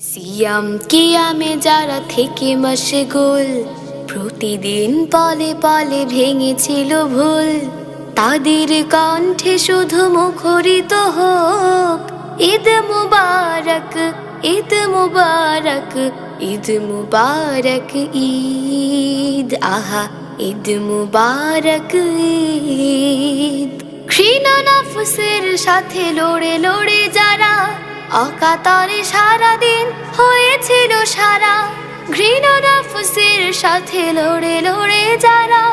সিয়াম কিয়ামে যারা থেকে মশগুল, প্রতিদিন পলে পলে ভেঙেছিল ভুল। তাদের কণ্ঠে শুধু মুখরিত হোক, ঈদ মুবারক ঈদ মুবারক ঈদ মুবারক, ঈদ, আহা, ঈদ মুবারক, ঈদ। ক্ষীণ নফসের সাথে লড়ে লড়ে অকাতরে সারাদিন হয়েছিল সারা। ঘৃণ নফসের সাথে লড়ে লড়ে যারা।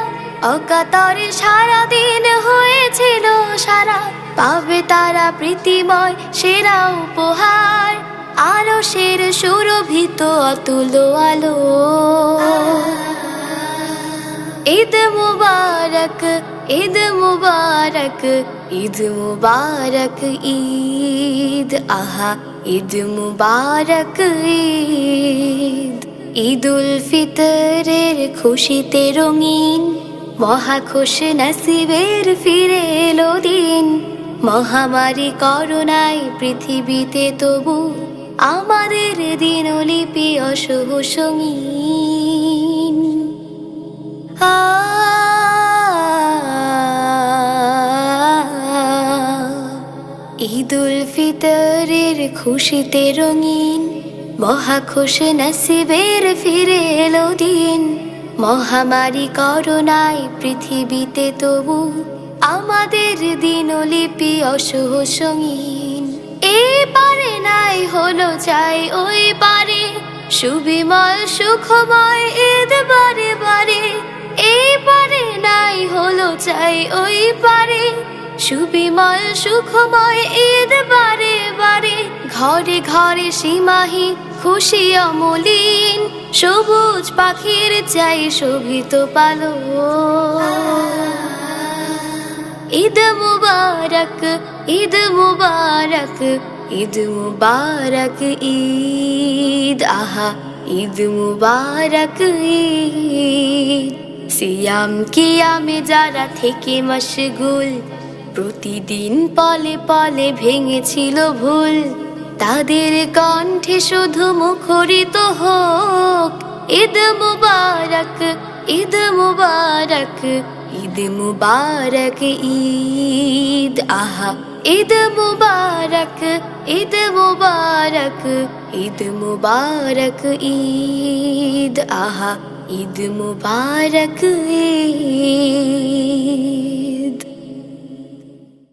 অকাতরে সারাদিন হয়েছিল সারা। পাবে তারা প্রীতিময় সেরা উপহার। আলো সের সুরভিত অতুল আলো ঈদ মুবারক ঈদ মুবারক ঈদ মুবারক ঈদ আহা ঈদ মুবারক ঈদ ঈদুল ফিতরের খুশিতে রঙিন মহা খুশ নসিবের ফিরে এলো দিন। মহামারী করোনায় পৃথিবীতে তবু আমাদের দিনলিপি অশুভ সঙ্গীন। ঈদুল ফিতরের খুশিতে রঙিন, মহা খুশ নসিবের ফিরে এলো দিন। মহামারী করোনায় পৃথিবীতে তবু আমাদের দিনলিপি অশুভ সঙ্গীন। এই পারে নাই হলো চাই ওই পারে সুবিমল সুখময় ঈদ সুবিমল সুখময় ঈদ বারে বারে, ঘরে ঘরে সীমাহি খুশি অমলিন, সবুজ পাখির চাই শোভিত পালো ঈদ মুবারক ঈদ মুবারক ঈদ মুবারক ঈদ, আহা, ঈদ মুবারক ঈদ। সিয়াম কিয়ামে যারা থেকে মশগুল প্রতিদিন পলে পলে ভেঙেছিল ভুল। তাদের কণ্ঠে শুধু মুখরিত হোক। ঈদ মুবারক ঈদ মুবারক ঈদ মুবারক, ঈদ, আহা। ঈদ মুবারক ঈদ মুবারক ঈদ মুবারক, ঈদ, আহা। ঈদ মুবারক, ঈদ।